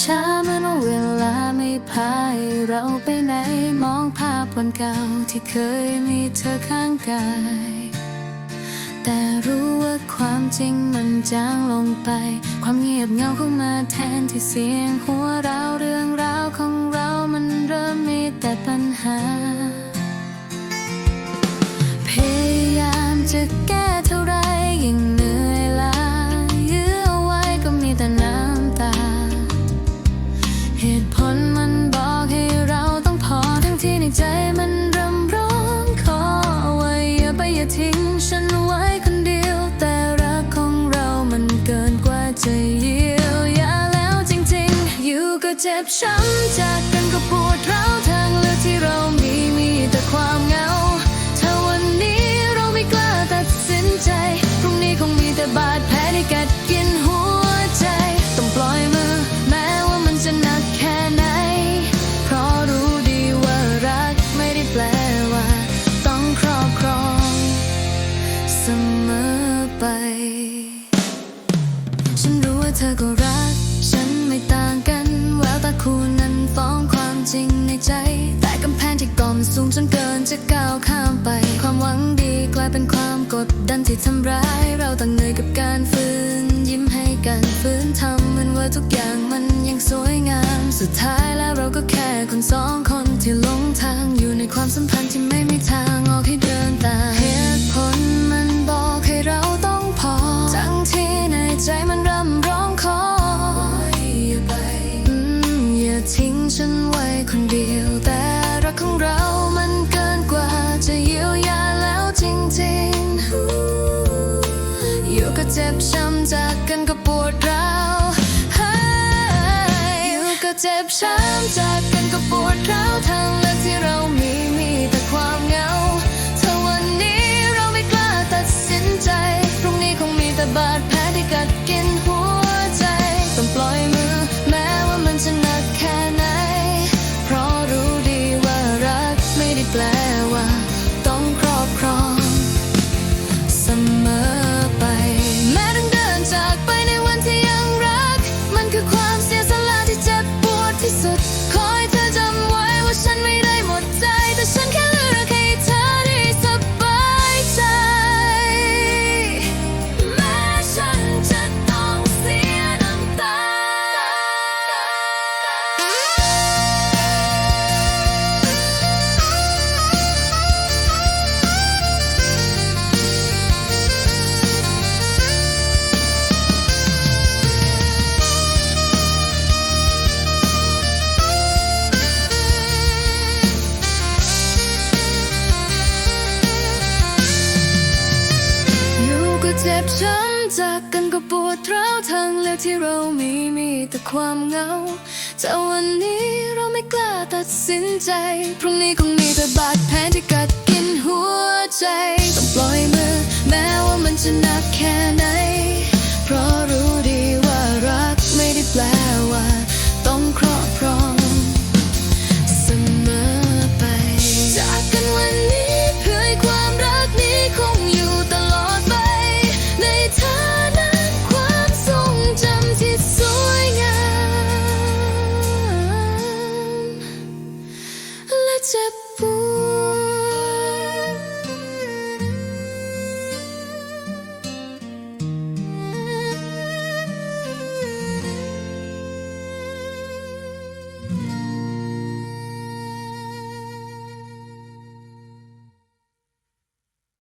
ช้ามันเวลาไม่พายเราไปไหนมองภาพวันเก่าที่เคยมีเธอข้างกาย แต่รู้ว่าความจริงมันจางลงไป ความเงียบเงาเข้ามาแทนที่เสียงหัวเราเรื่องราวของเรามันเริ่มมีแต่ปัญหา พยายามจะแก้ เจ็บช้ำจากกันก็ปวดร้าวทางเลือกที่เรามีมีแต่ความเหงา ถ้าวันนี้เราไม่กล้าตัดสินใจ พรุ่งนี้คงมีแต่บาดแผลที่กัดกินหัวใจ ต้องปล่อยมือ แม้ว่ามันจะหนักแค่ไหน เพราะรู้ดีว่ารักไม่ได้แปลว่า ต้องครอบครองเสมอไป ฉันรู้ว่าเธอก็ ทำร้ายเราต่างเหนื่อยกับการฝืนยิ้มให้กันฝืนทำเหมือนว่าทุกอย่างมันยังสวยงาม สุดท้ายแล้วเราก็แค่คนสองคน ช้ำจากกันก็ปวดร้าวเฮ้ยอยู่ก็เจ็บช้ำจากกันก็ปวดร้าวทั้ง เจ็บช้ำจากกันก็ปวดร้าวทางเลือกที่เรามีมีแต่ความเหงาแต่วันนี้เราไม่กล้าตัดสินใจ พรุ่งนี้คงมีแต่บาดแผลที่กัดกินหัวใจ ต้องปล่อยมือ แม้ว่ามันจะหนักแค่ไหน